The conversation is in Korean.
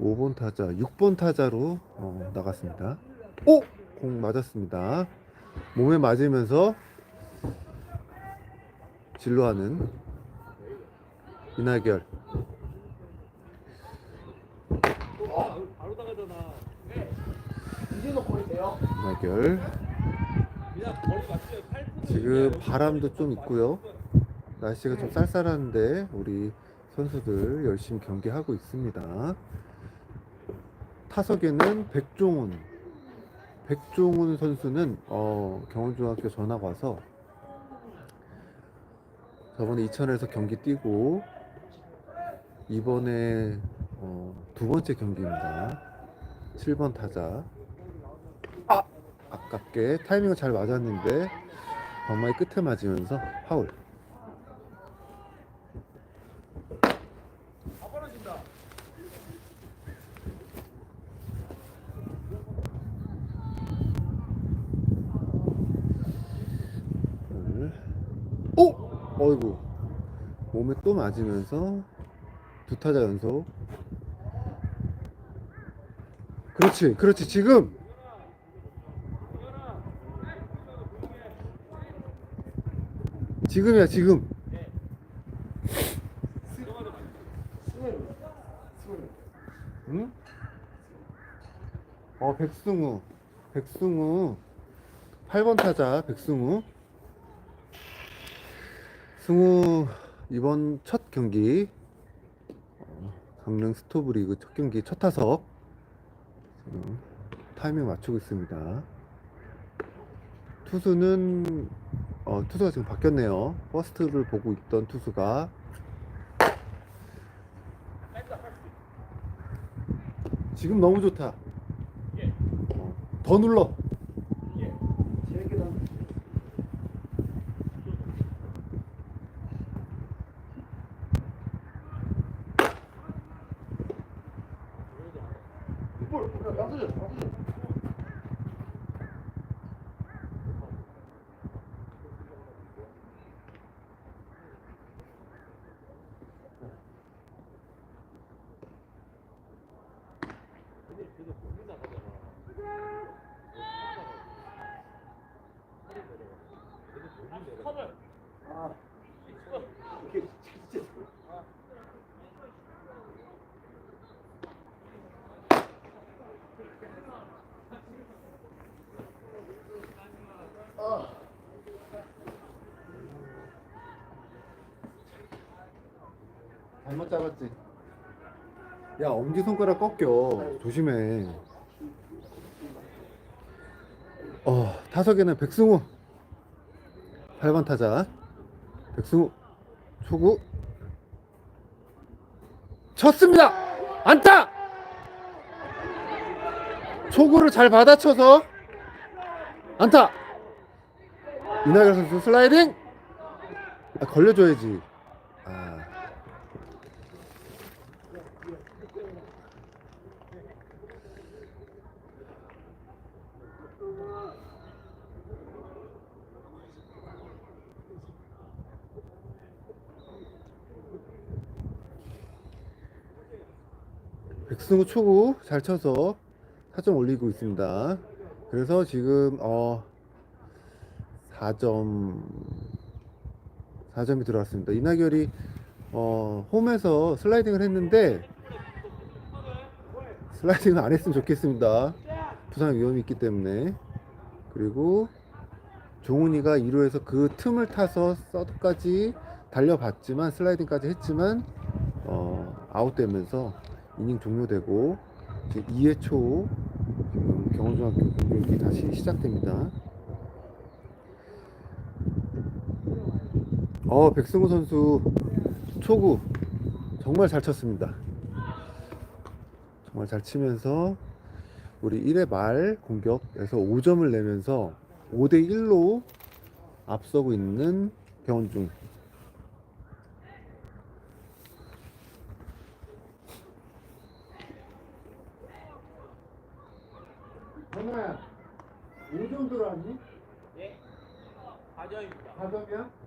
5번 타자, 6번 타자로 어, 나갔습니다. 오! 공 맞았습니다. 몸에 맞으면서 진로하는 이나결. 바로 나가잖아. 이제 놓고 있대요. 이나결. 그냥 거리 맞추면 8분. 지금 바람도 좀 있고요. 날씨가 좀 쌀쌀한데 우리 선수들 열심히 경기하고 있습니다. 타석에는 백종훈. 백종훈 선수는 어, 경원중학교 전학 와서 저번에 이천에서 경기 뛰고 이번에 어, 두 번째 경기입니다. 7번 타자. 아! 아깝게 타이밍은 잘 맞았는데 방망이 끝에 맞으면서 파울. 오! 어이구. 몸에 또 맞으면서 두 타자 연속. 그렇지, 그렇지, 지금! 지금이야, 지금! 응? 어, 백승우. 백승우. 8번 타자, 백승우. 승우, 이번 첫 경기, 어, 강릉 스토브리그 첫 경기 첫 타석. 지금 타이밍 맞추고 있습니다. 투수는, 어, 투수가 지금 바뀌었네요. 퍼스트를 보고 있던 투수가 지금 너무 좋다. 어, 더 눌러. 양수준, 양수준. 아, 이게 잘못 잡았지. 야, 엄지 손가락 꺾여. 조심해. 어, 타석에는 백승우. 8번 타자. 백승우. 초구. 쳤습니다! 안타! 초구를 잘 받아쳐서 안타! 이나결 선수 슬라이딩! 아, 걸려줘야지. 아. 백승우 초구 잘 쳐서 타점 올리고 있습니다. 그래서 지금 어 4점 4점이 들어왔습니다. 이나결이 어 홈에서 슬라이딩을 했는데 슬라이딩을 안 했으면 좋겠습니다. 부상 위험이 있기 때문에 그리고 종훈이가 2루에서 그 틈을 타서 서드까지 달려봤지만 슬라이딩까지 했지만 어, 아웃되면서 이닝 종료되고 이제 2회 초 경원중학교 공격이 다시 시작됩니다. 어 백승우 선수 초구 정말 잘 쳤습니다. 정말 잘 치면서 우리 1회 말 공격에서 5점을 내면서 5대 1로 앞서고 있는 경원중. 전화야, 5점 들어왔니? 예. 4점입니다. 4점이야?